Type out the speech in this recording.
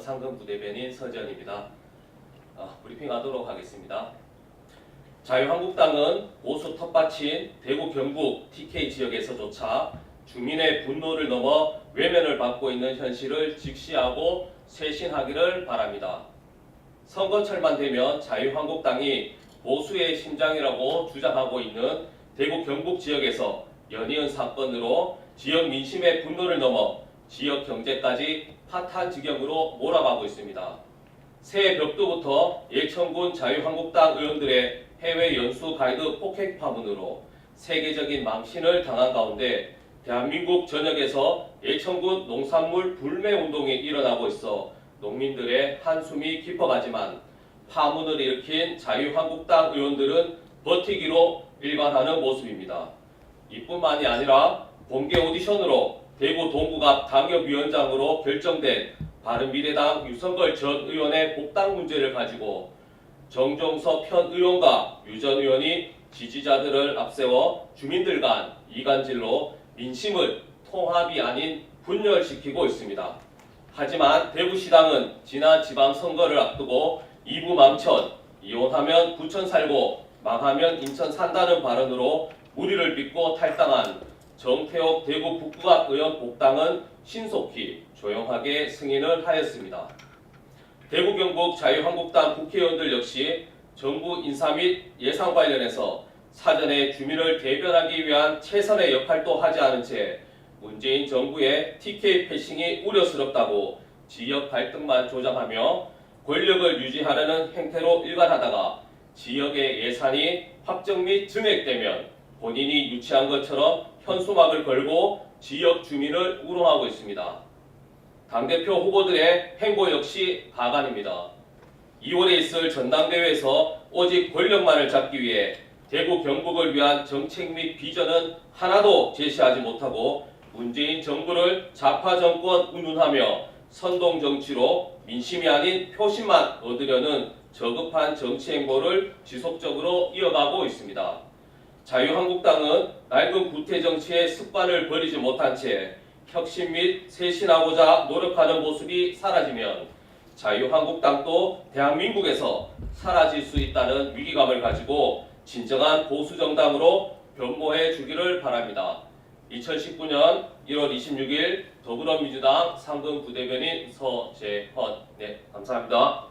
상금 부대변인 서지현입니다. 아, 브리핑하도록 하겠습니다. 자유한국당은 보수 텃밭인 대구 경북 TK 지역에서조차 주민의 분노를 넘어 외면을 받고 있는 현실을 직시하고 쇄신하기를 바랍니다. 선거철만 되면 자유한국당이 보수의 심장이라고 주장하고 있는 대구 경북 지역에서 연이은 사건으로 지역 민심의 분노를 넘어 지역 경제까지 파탄 지경으로 몰아가고 있습니다. 새해 벽두부터 예천군 자유한국당 의원들의 해외 연수 가이드 폭행 파문으로 세계적인 망신을 당한 가운데 대한민국 전역에서 예천군 농산물 불매 운동이 일어나고 있어 농민들의 한숨이 깊어가지만 파문을 일으킨 자유한국당 의원들은 버티기로 일관하는 모습입니다. 이뿐만이 아니라 공개 오디션으로 대구 동구갑 당협위원장으로 결정된 바른미래당 유성걸 전 의원의 복당 문제를 가지고 정종섭 현 의원과 유 전 의원이 지지자들을 앞세워 주민들 간 이간질로 민심을 통합이 아닌 분열시키고 있습니다. 하지만 대구시당은 지난 지방선거를 앞두고 이부 망천, 이혼하면 부천 살고 망하면 인천 산다는 발언으로 무리를 빚고 탈당한 정태옥 대구 북구갑 의원 복당은 신속히 조용하게 승인을 하였습니다. 대구 경북 자유한국당 국회의원들 역시 정부 인사 및 예산 관련해서 사전에 주민을 대변하기 위한 최선의 역할도 하지 않은 채 문재인 정부의 TK 패싱이 우려스럽다고 지역 갈등만 조장하며 권력을 유지하려는 행태로 일관하다가 지역의 예산이 확정 및 증액되면 본인이 유치한 것처럼 현수막을 걸고 지역 주민을 우롱하고 있습니다. 당대표 후보들의 행보 역시 가관입니다. 2월에 있을 전당대회에서 오직 권력만을 잡기 위해 대구 경북을 위한 정책 및 비전은 하나도 제시하지 못하고 문재인 정부를 좌파 정권 운운하며 선동 정치로 민심이 아닌 표심만 얻으려는 저급한 정치 행보를 지속적으로 이어가고 있습니다. 자유한국당은 낡은 구태 정치의 습관을 버리지 못한 채 혁신 및 쇄신하고자 노력하는 모습이 사라지면 자유한국당도 대한민국에서 사라질 수 있다는 위기감을 가지고 진정한 보수 정당으로 변모해 주기를 바랍니다. 2019년 1월 26일 더불어민주당 상근 부대변인 서재헌 네 감사합니다.